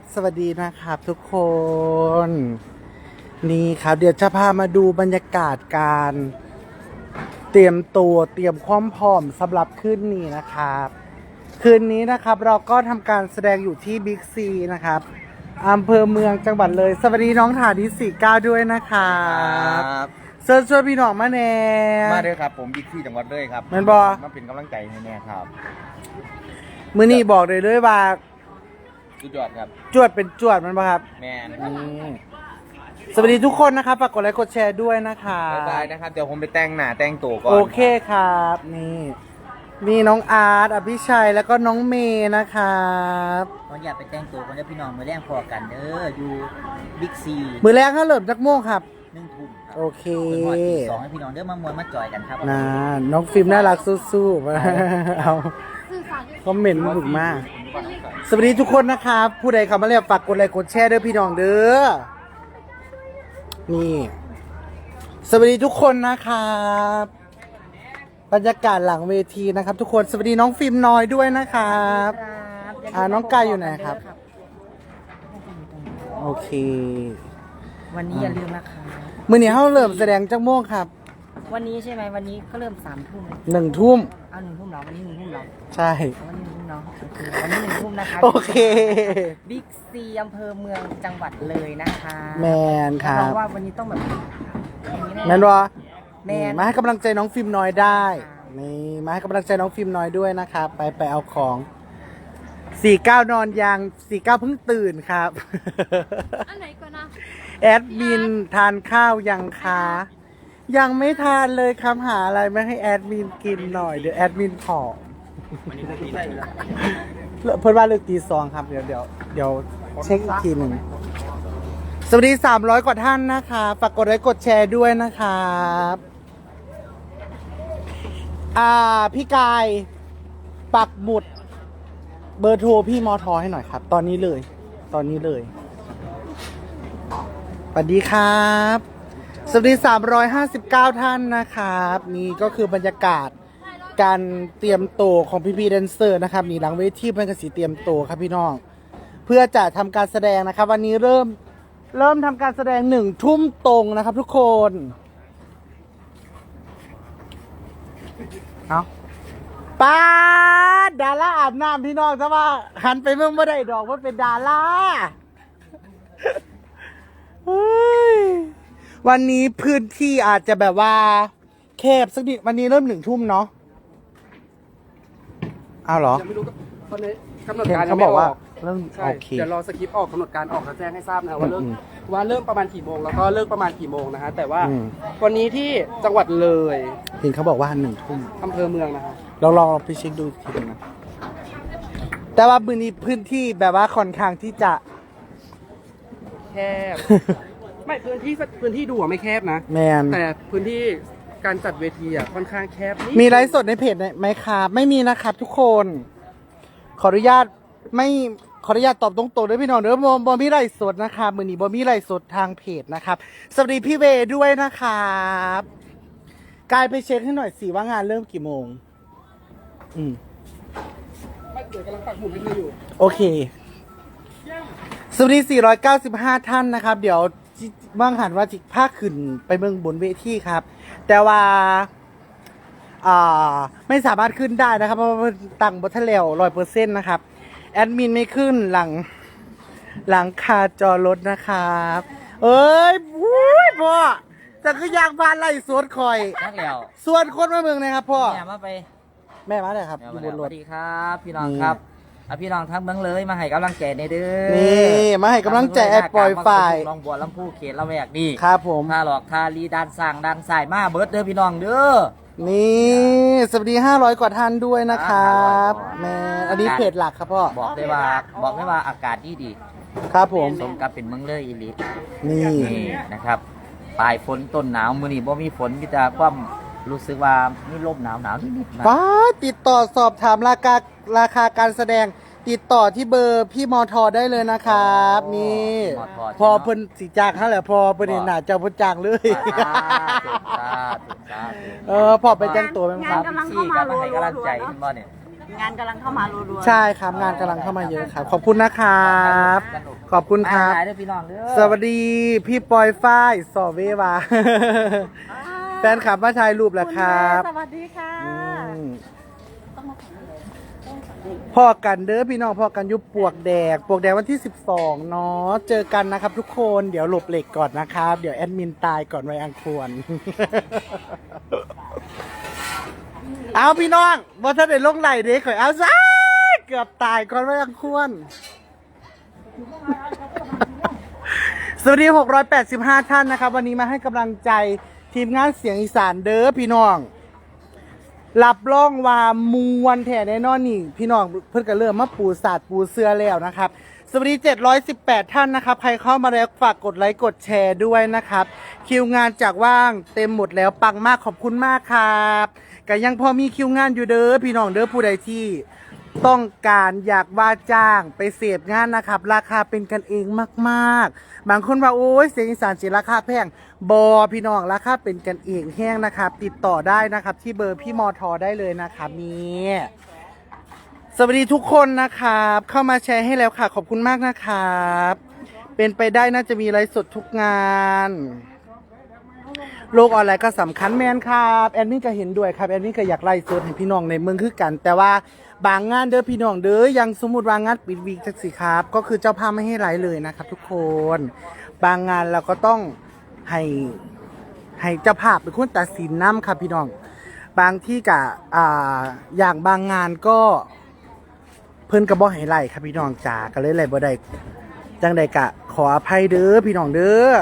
บสวัสดีนะครับทุกคน นี่ครับ เดี๋ยวจะพามาดูบรรยากาศการ เตรียมตัวเตรียมความพร้อมสำหรับคืนนี้นะครับ คืนนี้นะครับเราก็ทำการแสดงอยู่ที่บิ๊กซีนะครับอำเภอเมืองจังหวัดเลย สวัสดีน้องฐานิสี่เก้าด้วยนะครับครับเชิญชวนพี่น้องมาแน่ มาเด้อครับ ผมบิ๊กซี่จังหวัดเลยครับแม่นบ่ มาเป็นกำลังใจให้แน่ครับ มือนี้บอกเลยด้วยว่า สุดยอดครับ จวดเป็นจวดมันปะครับแมนนี่สวัสดีทุกคนนะครับฝากกดไลค์กดแชร์ด้วยนะคะบ๊ายบายนะครับ เดี๋ยวผมไปแต่งหน้าแต่งตัวก่อนโอเคครับ นี่นี่น้องอาร์ตอภิชัยแล้วก็น้องเมย์นะครับตอนอยากไปแต่งตัวกันเด้อพี่น้องมาแรงพอกันเด้ออยู่บิ๊กซีมือแรกถ้าเริ่มจักโมงครับหนึ่งทุ่มครับโอเคเป็นวันที่สองให้พี่น้องเด้อมามวนมาจอยกันครับนะน้องฟิล์มน่ารักสู้ๆมาเอาคอมเมนต์บุกมาก สวัสดีทุกคนนะครับ ผู้ใดเข้ามาแล้วฝากกดไลค์กดแชร์เด้อพี่น้องเด้อ นี่ สวัสดีทุกคนนะครับ บรรยากาศหลังเวทีนะครับ ทุกคนสวัสดีน้องฟิล์มน้อยด้วยนะครับอ่าน้องกายอยู่ไหนครับ โอเค วันนี้อย่าลืมนะคะมือนี้เขาเริ่มแสดงจักโมงครับ วันนี้ใช่ไหมวันนี้ก็เริ่มสามทุ่มหนึ่งทุ่มเอาหนึ่งทุ่มเหรอวันนี้หนึ่งทุ่มเหรอใช่เอาวันนี้ห นึ่งทุ่มเนาะโอเควันนี้หนึ่งทุ่มนะคะโอเค บิ๊กซีอำเภอเมืองจังหวัดเลยนะคะแมนครัเพบราะว่าวันนี้ต้องแบบอย่างนี้แมนวะแมน มาให้กำลังใจน้องฟิล์มน้อยได้นี่มาให้กำลังใจน้องฟิล์มน้อยด้วยนะครับไปไปเอาของสี่เก้านอนยังสี่เก้าเพิ่งตื่นครับ อันไหนก่อนนะแอดมินทานข้าวยังคะยังไม่ทานเลยครับหาอะไรไม่ให้แอดมินกินหน่อยเดี๋ยวแอดมินผอม เพิ่นว่าเลิกตีสองครับเดี๋ยวเดี๋ยวเดี๋ยวเช็คอีกทีหนึ่งสวัสดี 300 กว่าท่านนะคะฝากกดไลค์กดแชร์ด้วยนะครับอ่าพี่กายปักหมุดเบอร์โทรพี่มอทอให้หน่อยครับ ตอนนี้เลย ตอนนี้เลยสวัสดีครับ สวัสดี 359 ท่านนะครับ นี่ก็คือบรรยากาศ การเตรียมโตวของพี่พีแดนเซอร์นะครับนี่หลังเวทีเพื่อนกสีเตรียมโตวครับพี่น้อง เพื่อจะทำการแสดงนะครับ วันนี้เริ่มเริ่มทำการแสดงหนึ่งทุ่มตรงนะครับ ทุกคนเอาป้าดดาราอาบน้ำพี่น้องซะว่าหันไปเมื่อไม่ได้ดอกว่าเป็นดาราเฮ้ยวันนี้พื้นที่อาจจะแบบว่าแคบสักนิดวันนี้เริ่มหนึ่งทุ่มเนาะ อาเหรอ ยังไม่รู้ก็ตอนนี้กำหนดเห็นการยัเขางบไม่อกอว่าอกเริ่มใช่โอเค เดี๋ยวรอสคริปต์ออกกำหนดการออกจะแจ้งให้ทราบนะว่าเริ่มอืมว่าเริ่มประมาณกี่โมงแล้วก็เลิกประมาณกี่โมงนะฮะแต่ว่าอืม วันนี้ที่จังหวัดเลยเห็นเขาบอกว่าหนึ่งทุ่มอำเภอเมืองนะฮะเราลองไปเช็คดูอีกทีหนึงนะแต่ว่าพื้นที่พื้นที่แบบว่าค่อนข้างที่จะ แคบ ไม่พื้นที่พื้นที่ดูอะไม่แคบนะ แมนแต่พื้นที่ การจัดเวทีอะค่อนข้างแคบนิดมีไลฟ์สดในเพจไหมครับไม่มีนะครับทุกคน ขออนุญาตไม่ขออนุญาตตอบตรงๆด้วยพี่น้องเด้อบอบอมีไลฟ์สดนะครับมือนี้บอมีไลฟ์สดทางเพจนะครับสวัสดีพี่เวย์ด้วยนะครับกายไปเช็คให้หน่อยสิว่างานเริ่มกี่โมง อืมไม่เดี๋ยวกำลังปักหมุดให้เธออยู่ โอเคสวัสดี495 ท่านนะครับ เดี๋ยว จิว่างหันว่าจิภาคขึ้นไปเมืองบนเวทีครับ แต่ว่าอ่าไม่สามารถขึ้นได้นะครับ เพราะว่ามันตั้งบททะเลวร้อยเปอร์เซ็นต์นะครับ แอดมินไม่ขึ้นหลังหลังคาจอรถนะครับ เอ้ยวุ้ยพ่อแต่ก็อยากบานไล่สวนคอยนักแล้วส่วนคนมาเมืองนะครับพ่อเนี่ยมาไป แม่มาเลยครับอยู่บนสรวัถสดีครับ พี่น้องนี่ครับ อะพี่น้องทั้งเมืองเลยมาให้กำลังใจในเด้อนี่มาให้กำลังใจแอดปล่อยฝ่ายลองบัวลำพูเขตละแวกนี่ครับผมท่าหลอกท่าลีด้านสั่งด้านสายมาเบิร์ดเด้อพี่น้องเด้อนี่สวัสดี 500 กว่าท่านด้วยนะครับ500แม่อันนี้เพจหลักครับพ่อบอกได้ว่าบอกได้ว่าอากาศดีดีครับผมสมกับเป็นเมืองเลยอีหลีนี่นี่นะครับปลายฝนต้นหนาวมื้อนี้บ่มีฝนมีแต่ความ รู้สึกว่ามีลมหนาวหนาวนิดๆนะป้าติดต่อสอบถามราคาราคาการแสดง ติดต่อที่เบอร์พี่มอทอได้เลยนะครับนี่มอทอพอเพิ่นสิจากนั่นแหละพอเพิ่นเห็นหน้าเจ้าเพิ่นจากเลยสาธุสาธุสาธุเออพอไปแต่งตัวเป็นคครัรับบพี่ซี่ก็มาให้กำลังใจเห็นบ่เนี่ย งานกำลังเข้ามารัวๆ ใช่ครับงานกำลังเข้ามาเยอะครับ ขอบคุณนะครับ ขอบคุณครับหลายๆเด้อพี่น้องเด้อ สวัสดีพี่ปอยฝ้ายสอเววาแฟ นคลับมาถ่ายรูปแล้วครับสวัสดีค่ะอืมพ่อกันเด้อพี่น้องพ่อกันอยุบปวกแดก ปวกแดกวันที่ 12 เนาะเจอกันนะครับ ทุกคนเดี๋ยวหลบเหล็กก่อนนะครับ เดี๋ยวแอดมินตายก่อนไว้อังควร เอาพี่น้องว่าถ้าได้ลงไหลเด็กข่อยเอาซะเกือบตายก่อนไว้อังควรสวัสดี 685 ท่านนะครับ วันนี้มาให้กำลังใจ ทีมงานเสียงอีสานเด้อพี่น้องรับรองว่ามวนแท้แน่นอนนี่ พี่น้องเพิ่นก็เริ่มมาปูศาสตร์ปูเสื้อแล้วนะครับ สวัสดี 718 ท่านนะครับ ใครเข้ามาแล้วฝากกดไลค์กดแชร์ด้วยนะครับ คิวงานจากว่างเต็มหมดแล้วปังมากขอบคุณมากครับก็ยังพอมีคิวงานอยู่เด้อพี่น้องเด้อผู้ใดที่ ต้องการอยากว่าจ้างไปเสพงานนะครับ ราคาเป็นกันเองมาก ๆ บางคนว่าโอ้ยเสียงอีสานเสียราคาแพงบอพี่น้องราคาเป็นกันเองแห้งนะครับ ติดต่อได้นะครับ ที่เบอร์พี่มอทอได้เลยนะครับนี่สวัสดีทุกคนนะครับ เข้ามาแชร์ให้แล้วค่ะ ขอบคุณมากนะครับ เป็นไปได้น่าจะมีไลฟ์สดทุกงานโลกออนไลน์ก็สำคัญแมนครับ แอดมินก็เห็นด้วยครับ แอดมินก็อยากไล่สดให้พี่น้องในเมืองคือกัน แต่ว่า บางงานเด้อพี่น้องเด้อยังสมมติว่างานปิดวีคจักสิครับ ก็คือเจ้าภาพไม่ให้ไลฟ์เลยนะครับ ทุกคน บางงานเราก็ต้องให้ให้เจ้าภาพเป็นคนตัดสินน้ำครับพี่น้อง บางที่กะอ่าอย่างบางงานก็เพิ่นกระบอกให้ไล่ครับพี่น้องจ๋าก็เลยไล่บ่ได้จังใดกะ ขออภัยเด้อพี่น้องเด้อ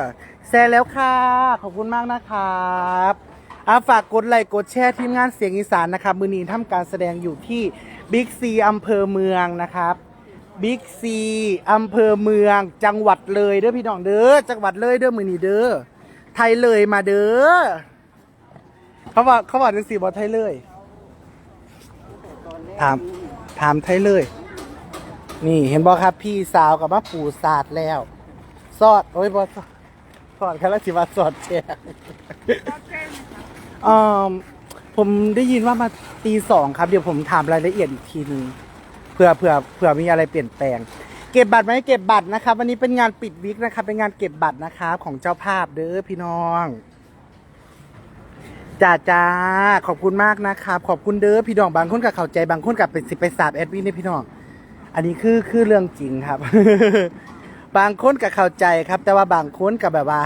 แซ่แล้วค่ะ ขอบคุณมากนะครับอาฝากกดไลค์กดแชร์ทีมงานเสียงอีสานนะครับมือนี้ทำการแสดงอยู่ที่ บิ๊กซีอำเภอเมืองนะครับบิ๊กซีอำเภอเมือง จังหวัดเลยเด้อพี่น้องเด้อจังหวัดเลยเด้อมือนีเด้อไทยเลยมาเด้อเขาบอกเขาบอกจังสีบอกไทยเลยถามถามไทยเลย นี่เห็นบอกครับพี่สาวกับมาปู่ศาสตร์แล้ว สอดโอ้ยบอสอดสอดครับแล้วสิว่าสอดแจกอ่อ ผมได้ยินว่ามาตีสองครับ เดี๋ยวผมถามรายละเอียดอีกทีนึงเผื่อเผื่อเผื่อมีอะไรเปลี่ยนแปลง เก็บบัตรไหมเก็บบัตรนะครับ วันนี้เป็นงานปิดวิกนะครับ เป็นงานเก็บบัตรนะครับของเจ้าภาพเด้อพี่น้องจ้าจ้าขอบคุณมากนะครับ ขอบคุณเด้อพี่น้องบางคนกับเข้าใจบางคนกับเป็นสิไปสาบแอดวินเนี่ยพี่น้อง อันนี้คือคือเรื่องจริงครับ บางคนก็เข้าใจครับ แต่ว่าบางคนก็แบบว่า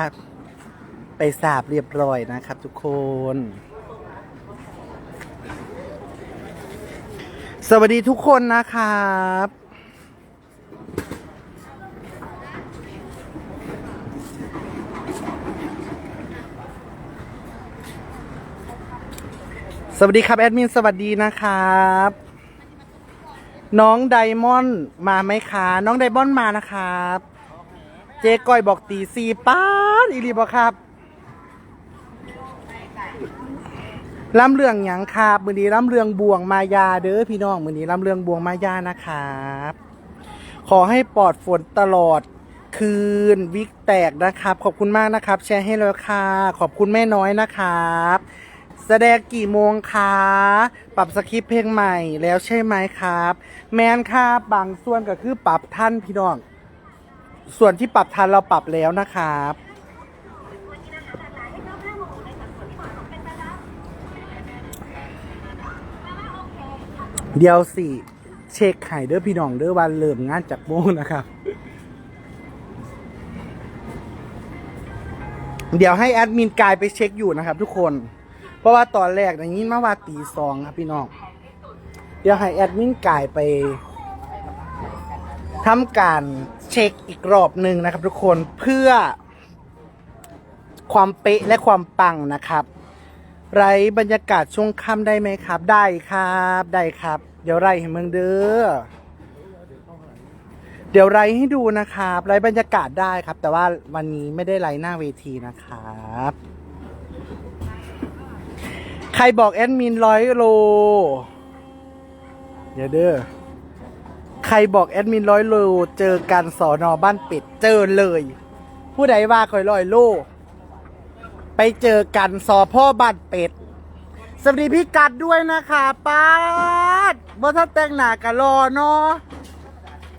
ไปสาบเรียบร้อยนะครับ ทุกคน สวัสดีทุกคนนะครับ สวัสดีครับ แอดมิน สวัสดีนะครับ น้องไดมอนด์มาไหมคะ น้องไดมอนด์มานะครับ เจ๊ก้อยบอกตีซีป้าดอีรีบอครับ ล่ำเรื่องหยังครับมือนี้ล่ำเรื่องบวงมายาเด้อพี่น้องมือนี้ล่ำเรื่องบวงมายานะครับขอให้ปลอดฝนตลอดคืนวิกแตกนะครับ ขอบคุณมากนะครับ แชร์ให้แล้วค่ะ ขอบคุณแม่น้อยนะครับ แสดงกี่โมงคะปรับสคริปต์เพลงใหม่แล้วใช่ไหมครับ แมนครับบางส่วนก็คือปรับท่านพี่น้อง ส่วนที่ปรับทันเราปรับแล้วนะครับ เดี๋ยวสิเช็คไข่เด้อพี่น้องเด้อวันเริ่มงานจากโมงนะครับ เดี๋ยวให้แอดมินกายไปเช็คอยู่นะครับ ทุกคน เพราะว่าตอนแรกอย่างนี้มาว่าตีสองครับพี่น้อง เดี๋ยวให้แอดมินกายไปทำการเช็คอีกรอบหนึ่งนะครับ ทุกคนเพื่อความเป๊ะและความปังนะครับ ไรบรรยากาศช่วงค่ำได้ไหมครับ ได้ครับได้ครับ เดี๋ยวไรให้เมืองเด้อเดี๋ยวไรให้ดูนะครับไรบรรยากาศได้ครับ แต่ว่าวันนี้ไม่ได้ไรหน้าเวทีนะครับ ใครบอกแอดมินร้อยโลเดี๋ยวเด้อใครบอกแอดมินร้อยโลเจอกันสอนอบ้านเป็ดเจอเลย ผู้ใดว่าคอยร้อยโล ไปเจอกันสอพ่อบ้านเป็ด สวัสดีพี่กัดด้วยนะคะป้าดบ่ถ้าแต่งหน้ากะรอเนาะ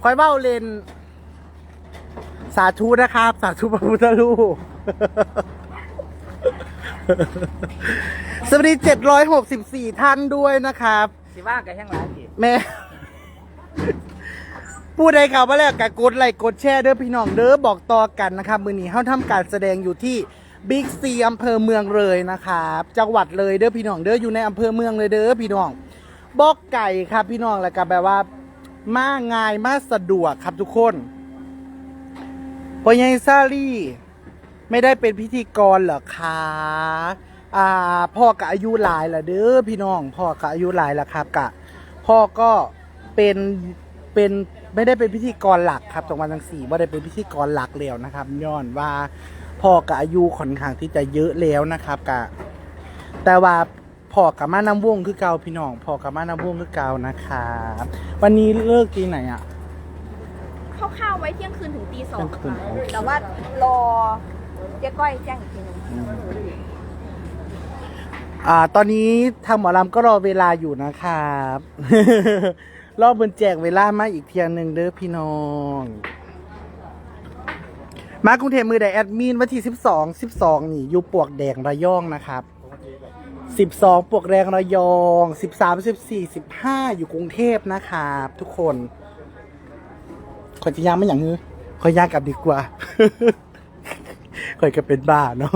คอยเบ้าเลนสาธุนะครับ สาธุพระพุทธรูปสวัสดี764ท่านด้วยนะครับ สิว่ากันแห้งหลายสิแม่ผู้ใดข่าวมาแล้วกกดไลค์กดแชร์เด้อพี่น้องเด้อบอกต่อกันนะครับ มือนี้เฮาทำการแสดงอยู่ที่ บิ๊กซีอำเภอเมืองเลยนะครับจังหวัดเลยเด้อพี่น้องเด้ออยู่ในอำเภอเมืองเลยเด้อพี่น้องบอกไก่ครับพี่น้องแล้วก็แบบว่า มาง่ายมาสะดวกครับทุกคนพอยังซาลี่ ไม่ได้เป็นพิธีกรเหรอคะอ่าพ่อก็อายุหลายล้วเด้อพี่น้อง พ่อก็อายุหลายล้วครับกะ พ่อก็เป็นเป็นไม่ได้เป็นพิธีกรหลักครับตรงวันทั้งสี่ว่าได้เป็นพิธีกรหลักแล้วนะครับย้อนว่า พ่อกับอายุค่อนข้างที่จะเยอะแล้วนะครับกะแต่ว่าพ่อกับมานำวงคือเก่าพี่น้องพ่อกับมานำวงคือเก่านะครับวันนี้เลิกตีไหนอะเข้าวๆไว้เที่ยงคืนถึงตีสองเที่ยงคืนค่ะแต่ว่ารอเจ๊ก้อยแจ้งอีกทีหนึงอ่า ตอนนี้ทางหมอลำก็รอเวลาอยู่นะครับ รอบเบินแจกเวลามาอีกเทียงหนึ่งเด้อพี่น้อง มากรุงเทพมือไดแอดมินวันที่สิบสองสิบสองนี่อยู่ปวกแดงระยองนะครับสิบสองปวกแดงระยองสิบสามสิบสี่สิบห้าอยู่กรุงเทพนะครับทุกคนขอยจะย่างไม่อย่างนี้ขอยย่างกลับดีกว่าขอยก็เป็นบ้าเนาะ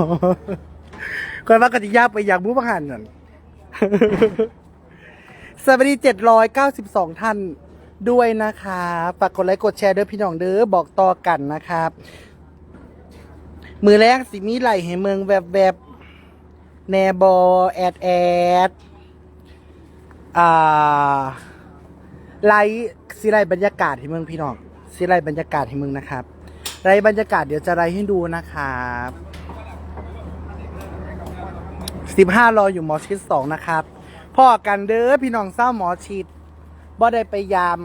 คอยว่ากติยากไปอย่างบุพหันนั่นสวัสดีเจ็ดร้อยเก้าสิบสองท่านด้วยนะคะ ฝากกดไลค์กดแชร์เด้อพี่น้องเด้อบอกต่อกันนะครับ มือแรกสิมีไหลให้เมืองแบบแบบแนบอแอดแอดอ่าไลท์สิไลบรรยากาศให้เมืองพี่น้องสิไลบรรยากาศให้เมืองนะครับไลบรรยากาศเดี๋ยวจะไลให้ดูนะครับสิบห้ารออยู่หมอชิดสองนะครับพ่อกันเด้อพี่น้องเศร้าหมอชิดบ่ได้ไปยาม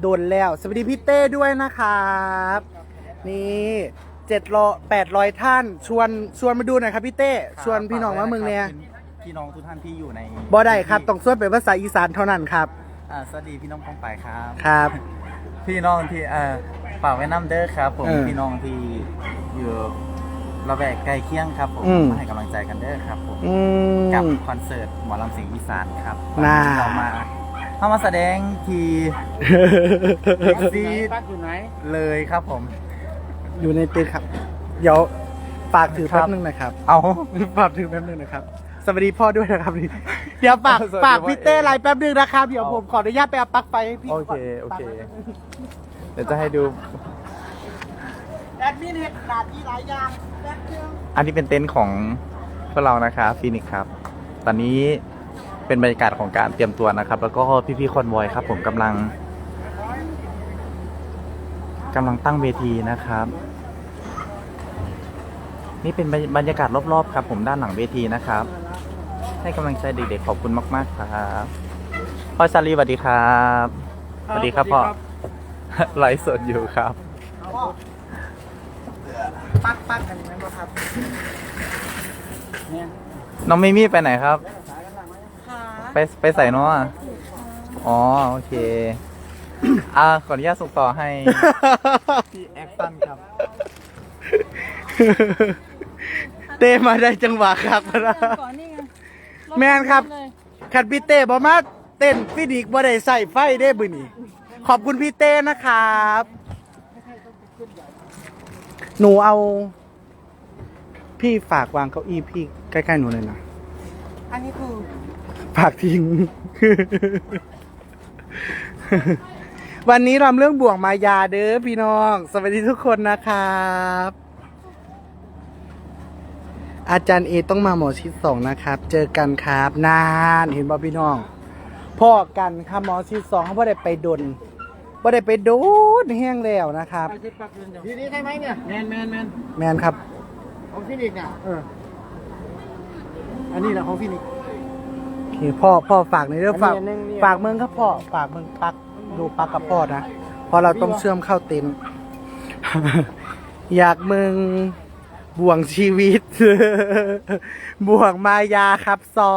โดนแล้ว สวัสดีพี่เต้ด้วยนะครับ นี่ เจ็ดร้อยแปดร้อยท่าน ชวนชวนมาดูหน่อยครับพี่เต้ชวนพี่น้องว่าเมืองเนี่ยพี่น้องทุกท่านที่อยู่ในบ่ได้ครับต้องชวนเป็นภาษาอีสานเท่านั้นครับอ่าสวัสดีพี่น้องกองไปครับ ครับ พี่น้องที่เอ่อฝากไว้น้ำเด้อครับ ผมเออพี่น้องที่อยู่ระแวกใกล้เคียงครับผมอืม มาให้กำลังใจกันเด้อครับผมอืกับมคอนเสิร์ตหมอลำเสิงห์อีสานครับน่าที่เรามาเข้ามาแสดงที่ ซีปักอยู่ไหนเลยครับผม อยู่ในตึกครับ เดี๋ยวฝากถือครัแป๊บบนึงนะครับ เอา ฝากถือแป๊บนึงนะครับ สวัสดีพ่อด้วยนะครับเดี๋ยวฝากสวัสดีฝากพี่เต้พ่อเองไลน์แป๊บนึงนะครับ เดี๋ยวผมขออนุญาตไปเอาปลั๊กไฟให้พี่โอก่เคนโอเคฝากไว้เดี๋ยวจะให้ดู แอดมินเห็ดขาดที่หลายอย่างแป๊บนึงอันนี้เป็นเต็นท์ของพวกเรานะครับฟีนิกครับ ตอนนี้เป็นบรรยากาศของการเตรียมตัวนะครับ แล้วก็พี่ๆคอนวอยครับ ผมกำลังกำลังตั้งเวทีนะครับ นี่เป็นบรรยากาศรอบๆครับ ผมด้านหลังเวทีนะครับ ให้กำลังใจเด็กๆขอบคุณมาก ๆ ครับพ่อชาลีสวัสดีครับสวัสดีครับพ่อไลฟ์สดอยู่ครับพ่อปักปักกันไหมครับน้องมิมี่ไปไหนครับ ไปไปใส่เนาะอ๋อโอเคอ่าขออนุญาตส่งต่อให้พี่แอคตันครับ เต้มาได้จังหวะครับนะก่อนนี่ไงแมนครับขัดพี่เต้บอมาเต้นฟินิกบ่ได้ใส่ไฟได้บุนี่ขอบคุณพี่เต้นะครับ หนูเอา พี่ฝากวางเก้าอี้พี่ใกล้ๆหนูเลยนะอันนี้คือฝากทิ้ง วันนี้รำเรื่องบ่วงมายาเด้อพี่น้อง สวัสดีทุกคนนะครับ อาจารย์เอต้องมาหมอชิดสองนะครับ เจอกันครับ นานเห็นบ่พี่น้องพ่อกันครับหมอชิดสองเขาบ่ได้ไปดนบ่ได้ไปโดนแห้งแล้วนะครับไปที่ปักอยู่เดี๋ยวทีนี้ใช่ไหมเนี่ยแมนแมนแมนแมนครับของฟินิกส์อะเอออันนี้แหละของฟินิกส์โอเคพ่อพ่อฝากในอยเรื่องฝากอันนี้อันนี้ฝากเมืองครับพ่อฝากเมืองปักดูปักกับพ่อนะเพราะเราต้องเชื่อมเข้าเต็นท์อยากเมือง บ่วงชีวิต บ่วงมายาครับซอ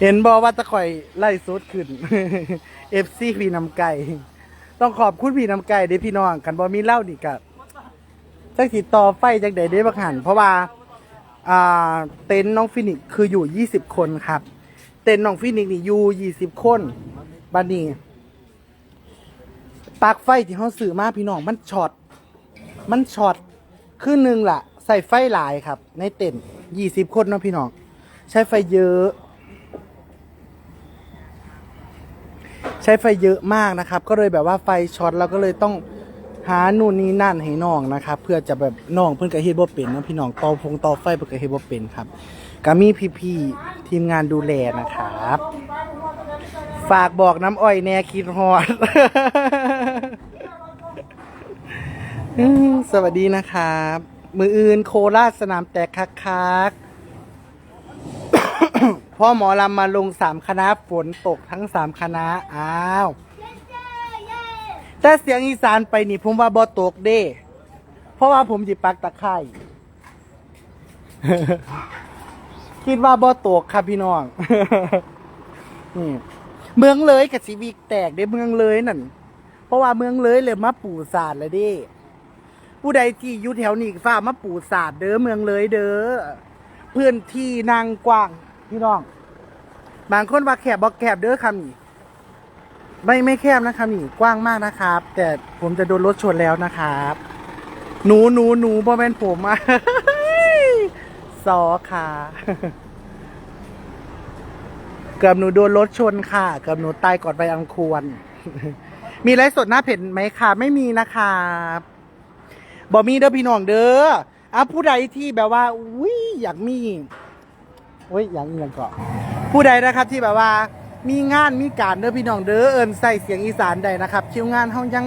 เห็นบอกว่าตะข่อยไล่สุดขึ้น เอฟซีพี่น้ำไก่ ต้องขอบคุณพี่น้ำไก่เด้พี่น้องกันบอมีเหล่านี่กับจักติดต่อไฟจากใดได้บักหันเพราะว่าอ่าเต็นท์น้องฟินิกคืออยู่ยี่สิบคนครับ เต็นท์น้องฟินิกนี่อยู่ยี่สิบคนบัดนี้ปลั๊กไฟที่เขาซื้อมาพี่น้องมันช็อต มันช็อตคือหนึ่งละใส่ไฟหลายครับ ในเต็นยี่สิบคนเนาะพี่น้อง ใช้ไฟเยอะ ใช้ไฟเยอะมากนะครับ ก็เลยแบบว่าไฟช็อตเราก็เลยต้องหานู่นนี่นั่นให้น้องนะครับ เพื่อจะแบบน้องเพื่อนกระเฮ็ดบ่เป็นนะพี่น้องต่อพงต่อไฟเพื่อกระเฮ็ดบ่เป็นครับก็มีพี่ๆทีมงานดูแลนะครับ ฝากบอกน้ำอ้อยแน่คิดฮอด สวัสดีนะครับ มืออื่นโคราชสนามแตกคักๆพ่อหมอลำมาลงสามคณะฝนตกทั้งสามคณะอ้าวแต่เสียงอีสานไปนี่ผมว่าบ่ตกเด้ เพราะว่าผมจิปักตะไคร่คิดว่าบ่ตกครับพี่น้องนี่เมืองเลยกับสีวิกแตกเด้เมืองเลยนั่น เพราะว่าเมืองเลยเลยมาปู่ศาสตร์เลยด้ ผู้ใดที่อยู่แถวนี้ฝ้ามาปูศาสตร์เด้อเมืองเลยเด้อพื้นที่นางกว้างพี่น้อง บางคนว่าแคบบอกแคบเด้อคำนี้ไม่ไม่แคบนะครับนี่กว้างมากนะครับ แต่ผมจะโดนรถชนแล้วนะครับ หนูหนูหนูบอแมนผมอะซอค่ะเกือบหนูโดนรถชนค่ะเกือบหนูตายก่อนไปอังควร มีไรสดหน้าเผ็ดไหมคะไม่มีนะครับ บอมีเด้อพี่น้องเด้ออะผู้ใดที่แบบว่าอุ้ยอยากมีอุ้ยอยากมีอย่างเกาะผู้ใดนะครับที่แบบว่า มีงานมีการเด้อพี่น้องเด้อเอินใส่เสียงอีสานใดนะครับคิวงานเฮายัง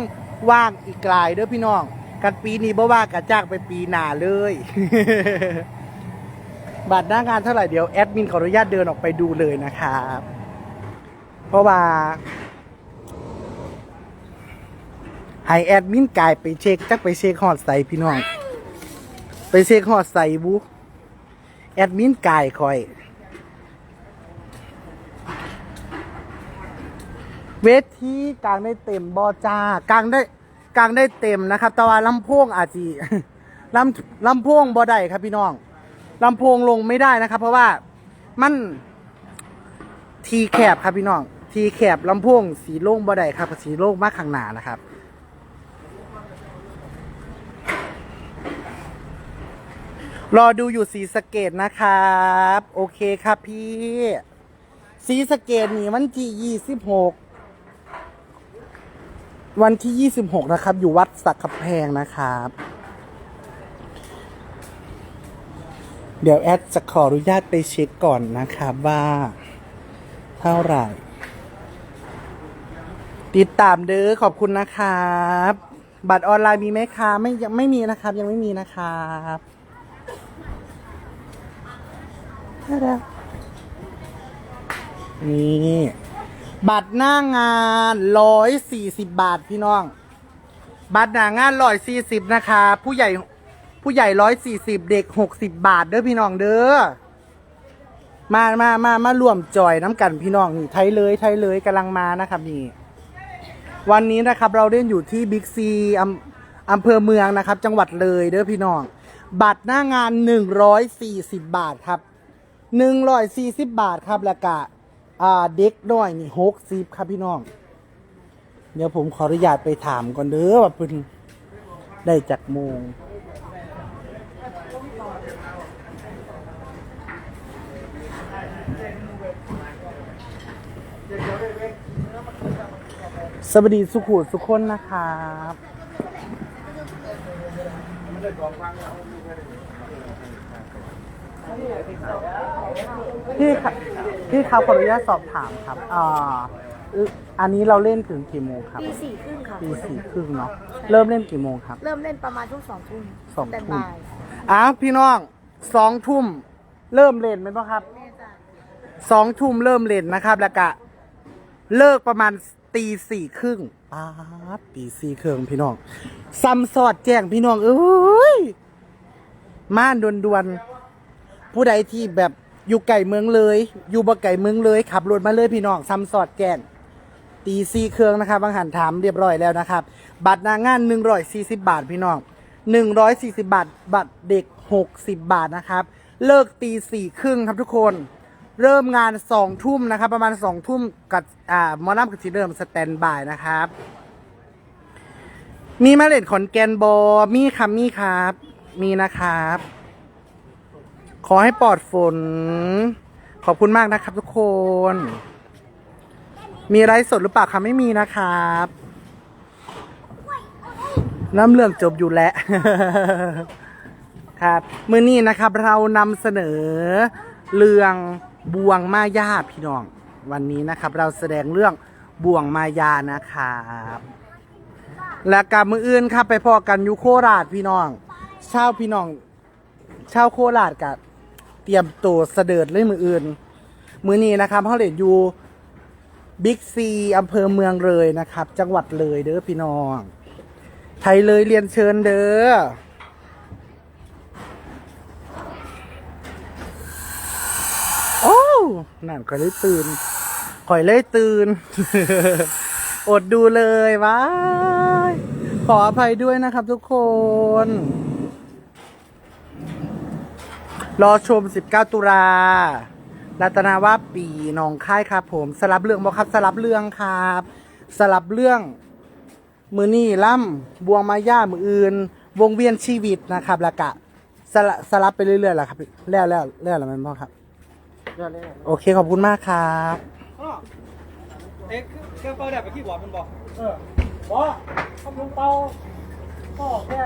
ว่างอีกไกลายเด้อพี่น้องกันปีนี้บ่ว่ากะจ้างไปปีหน้าเลยบัตรหน้างานเท่าไหร่เดี๋ยวแอดมินขออนุญาตเดินออกไปดูเลยนะครับ เพราะว่า ให้แอดมินกายไปเช็คจักไปเช็คฮอดใส่พี่น้อง ไปเช็คฮอดใส่บุแอดมินกายคอย เวทีกลางได้เต็มบอจ้ากลางได้กลางได้เต็มนะครับ แต่ว่าลำโพงอาจจะลำลำโพงบอได้ครับพี่น้องลำโพงลงไม่ได้นะครับ เพราะว่ามันทีแคบครับพี่น้อง ทีแคบลำโพงสีโล่งบอได้ครับสีโล่งมากข้างหน้านะครับ รอดูอยู่สีสเกตนะครับ โอเคครับพี่ สีสเกตนี่วันที่ยี่สิบหกวันที่26นะครับ อยู่วัดสักกำแพงนะครับ เดี๋ยวแอดจะขออนุญาตไปเช็คก่อนนะครับว่า เท่าไหร่ ติดตามเด้อขอบคุณนะครับ บัตรออนไลน์มีไหมคะไม่ยังไม่มีนะครับ ยังไม่มีนะครับ ได้แล้วนี่บัตรหน้างานร้อยสี่สิบบาทพี่น้อง บัตรหน้างานร้อยสี่สิบนะคะ ผู้ใหญ่ผู้ใหญ่ร้อยสี่สิบเด็กหกสิบบาทเด้อพี่น้องเด้อมามามามารวมจอยน้ำกันพี่น้องนี่ไทยเลยไทยเลยกำลังมานะครับนี่วันนี้นะครับเราเล่นอยู่ที่บิ๊กซีอำอำเภอเมืองนะครับ จังหวัดเลยเด้อพี่น้อง บัตรหน้างานหนึ่งร้อยสี่สิบบาทครับ หนึ่งร้อยสี่สิบบาทครับแล้วก็อ่าเด็กน้อยนี่หกสิบครับพี่น้อง เดี๋ยวผมขออนุญาตไปถามก่อนเด้อว่าเป็นได้จากโมงสวัสดีสุขุสุขคนนะครับ พี่ครับพี่ครับขออนุญาตสอบถามครับอ่าอันนี้เราเล่นถึงกี่โมงครับตีสี่ครึ่งค่ะ ตีสี่ครึ่งเนาะเริ่มเล่นกี่โมงครับ เริ่มเล่นประมาณช่วงสองทุ่มสองแต่ทุ่มบ่ายอ้าวพี่น้องสองทุ่มเริ่มเล่นไหมป่ะครับสองทุ่มเริ่มเล่นนะครับ แล้วก็เลิกประมาณตีสี่ครึ่งป๊าบตีสี่ครึ่งพี่น้องซ้ำสอดแจ้งพี่น้องเอ้ยม่านดวนดวนๆ ผู้ใดที่แบบอยู่ไก่เมืองเลย อยู่บ่ไก่เมืองเลย ขับรถมาเลยพี่น้องซ้ำสอดแจ้งตีสี่เครื่องนะครับบางหันถามเรียบร้อยแล้วนะครับ บัตรนางานหนึ่งร้อยสี่สิบบาทพี่น้องหนึ่งร้อยสี่สิบบาท บัตรเด็กหกสิบบาทนะครับ เลิกตีสี่ครึ่งครับทุกคน เริ่มงานสองทุ่มนะครับ ประมาณสองทุ่มกับอ่ามอน้ำกับทีเริ่มสแตนบายนะครับ มีมาเล่นขอนแกนบอมีครับมีครับ มีนะครับ ขอให้ปลอดฝน ขอบคุณมากนะครับทุกคน มีไลฟ์สดหรือเปล่าคะไม่มีนะครับ น้ำเรื่องจบอยู่แล้ว ครับ มือนี้นะครับ เรานำเสนอเรื่องบวงมายาพี่น้อง วันนี้นะครับ เราแสดงเรื่องบวงมายานะครับและกับมืออื่นครับไปพอกันอยูโคราชพี่น้องเช่าวพี่น้องเช่าวโคราชกับ เตรียมตัวเสด็จเลยมืออื่น มือนี้นะครับเขาเล่นอยู่บิ๊กซีอำเภอเมืองเลยนะครับ จังหวัดเลยเด้อพี่น้อง ไทยเลยเรียนเชิญเด้อโอ้นั่นก็เลยตื่นคอยเลยตื่น อดดูเลยว้ายขออภัยด้วยนะครับทุกคน รอชม 19 ตุลารัตนาว่าปีหนองค่ายครับผม สลับเรื่องบอครับ สลับเรื่องครับ สลับเรื่อง มือนี่ล่ำบวงมาย่ามืออื่น วงเวียนชีวิตนะครับแล้วก็สลับสลับไปเรื่อยๆแหละครับ แล้วแล้วแล้วแล้วมันพ่อครับ โอเคขอบคุณมากครับเอ๊ะเครื่องเป่าแดดไปที่บอร์ดมันบอกเออพ่อทำลงเตาพ่อแค่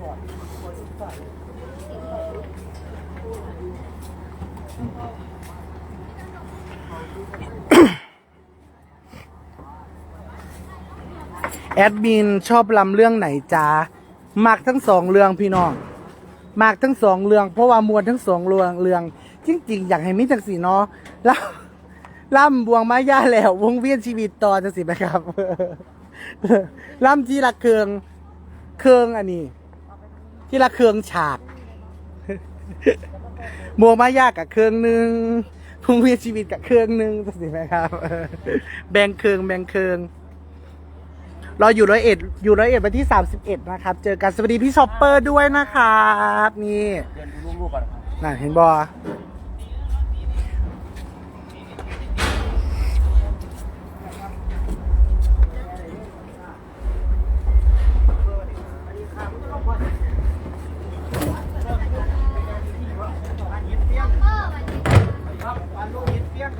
ก่อน แอดมินชอบลำเรื่องไหนจ้ามักทั้งสองเรื่องพี่น้องมักทั้งสองเรื่อง เพราะว่ามวลทั้งสองเรื่องเรื่องจริงๆ อยากให้มิจังสีเนาะแล้วล่ำบวงไม้ย่าแล้ว วงเวียนชีวิตต่อจังสิไหมครับล่ำที่ละเคืองเคืองอันนี้ ที่ละเคืองฉาก บวงไม้ย่ากับเครื่องหนึ่งวงเวียนชีวิตกับเครื่องหนึ่งจังสิไหมครับ แบ่งเคืองแบ่งเคืองเราอยู่ร้อยเอ็ดอยู่ร้อยเอ็ดวันที่สามสิบเอ็ดนะครับ เจอกันสวัสดีพี่ชอปเปอร์ด้วยนะครับ นี่เดินดูลูกๆก่อนน่ะเห็นบอ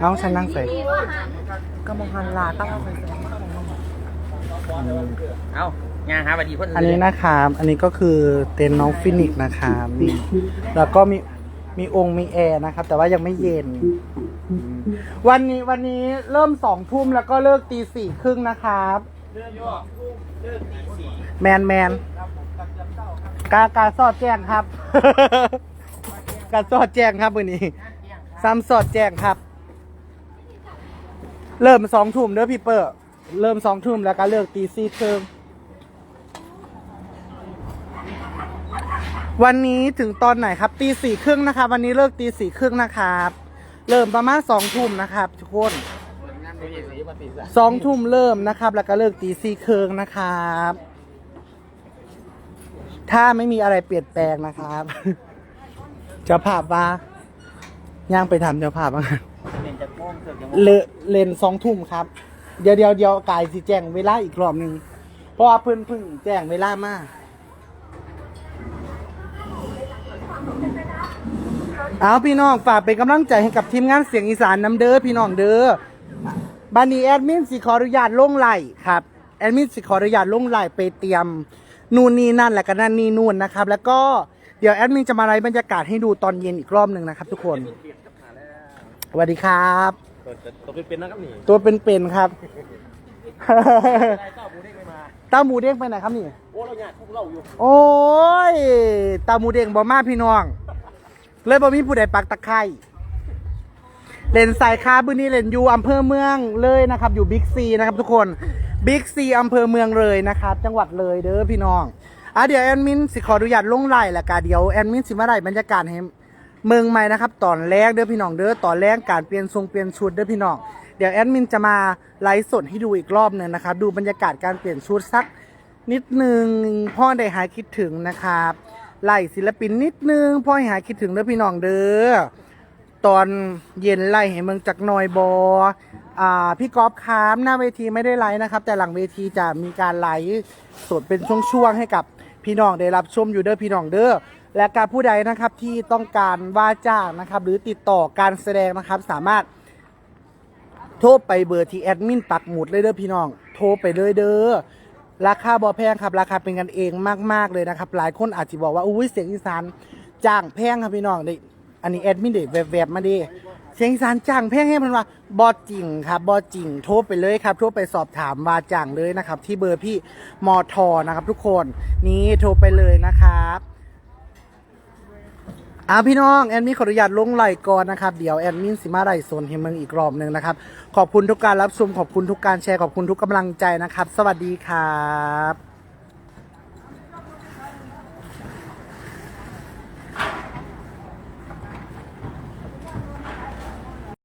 น้องฉันนั่งใส่ก็มองหันลาตั้งเอาไปเอ้างานหาบัดดีเพิ่นอันนี้นะครับอันนี้ก็คือเต็นท์น้องฟินิกส์นะครับนี่แล้วก็มีมีองค์มีแอร์นะครับ แต่ว่ายังไม่เย็น วันนี้วันนี้เริ่มสองทุ่มแล้วก็เลิกตีสี่ครึ่งนะครับแมนแมนกากาสอดแจ้งครับ กาสอดแจ้งครับวันนี้ซ้ำสอดแจ้งครับ เริ่มสองทุ่มเด้อพี่เปอร์เริ่มสองทุ่มแล้วก็เลิกตีสี่ครึ่งวันนี้ถึงตอนไหนครับตีสี่ครึ่งนะครับ วันนี้เลิกตีสี่ครึ่งนะครับ เริ่มประมาณสองทุ่มนะครับทุกคนสองทุ่มเริ่มนะครับ แล้วก็เลิกตีสี่ครึ่งนะครับ ถ้าไม่มีอะไรเปลี่ยนแปลงนะครับจ้าภาพว่าย่างไปทำจ้าภาพบ้าง เลเลนสองทุ่มครับ เดี๋ยวเดี๋ยวเดี๋ยวกายสิแจ้งเวลาอีกรอบหนึ่งเพราะว่าเพิ่นเพิ่งแจ้งเวลามาเอาพี่น้องฝากเป็นกำลังใจให้กับทีมงานเสียงอีสานน้ำเด้อพี่น้องเด้อบันนี้แอดมินสิขออนุญาตลงไหลครับแอดมินสิขออนุญาตลงไหลไปเตรียมนู่นนี่นั่นแหละก็นั่นนี่นู่นนะครับ แล้วก็เดี๋ยวแอดมินจะมาไลฟ์บรรยากาศให้ดูตอนเย็นอีกรอบหนึ่งนะครับทุกคน สวัสดีครับ ตัวเป็นๆนะครับนี่ตัวเป็นๆครับเต้าหมูเด้งไปไหนครับนี่ โอ้เราอยากพวกเราอยู่โอ้ยเต้าหมูเด้งบ่มาพี่น้อง เลยบ่มีผู้ใดปักตะไคร่เลนสายค้าบื้อนี้เลนอยูอำเภอเมืองเลยนะครับ อยู่บิ๊กซีนะครับทุกคนบิ๊กซีอำเภอเมืองเลยนะครับ จังหวัดเลยเด้อพี่น้องอะเดี๋ยวแอดมินสิขออนุญาตลงไล่ละกาเดี๋ยวแอดมินสิมาไล่บรรยากาศให้ เมืองใหม่นะครับตอนแรกเด้อพี่น้องเด้อตอนแรกการเปลี่ยนทรงเปลี่ยนชุดเด้อพี่น้องเดี๋ยวแอดมินจะมาไลฟ์สดให้ดูอีกรอบหนึ่งนะครับดูบรรยากาศการเปลี่ยนชุดสักนิดนึงพ่อได้หายคิดถึงนะครับไล่ศิลปินนิดนึงพ่อให้หายคิดถึงเด้อพี่น้องเด้อตอนเย็นไล่ให้เมืองจากนอยบออ่าพี่กอล์ฟคามหน้าเวทีไม่ได้ไลฟ์นะครับ แต่หลังเวทีจะมีการไลฟ์สดเป็นช่วงๆให้กับพี่น้องได้รับชมอยู่เด้อพี่น้องเด้อ และการผู้ใดนะครับที่ต้องการว่าจ้างนะครับ หรือติดต่อการแสดงนะครับ สามารถโทรไปเบอร์ที่แอดมินปักหมุดเลยเด้อพี่น้อง โทรไปเลยเด้อราคาบอแพงครับ ราคาเป็นกันเองมาก ๆ เลยนะครับ หลายคนอาจจะบอกว่าอุ้ยเสียงอีสานจ้างแพงครับพี่น้องเด็อันนี้แอดมินเด็แวบๆมาดิเสียงอีสานจ้างแพงให้มันว่าบอจริงครับบอจริง โทรไปเลยครับ โทรไปสอบถามว่าจ้างเลยนะครับ ที่เบอร์พี่มอทอนะครับ ทุกคน นี่โทรไปเลยนะครับ อ่าพี่น้องแอดมินขออนุญาตลงไหลก่อนนะครับเดี๋ยวแอดมินสิมาไหลโซนเฮมเมืองอีกรอบหนึ่งนะครับ ขอบคุณทุกการรับชมขอบคุณทุกการแชร์ขอบคุณทุกกำลังใจนะครับ สวัสดีครับ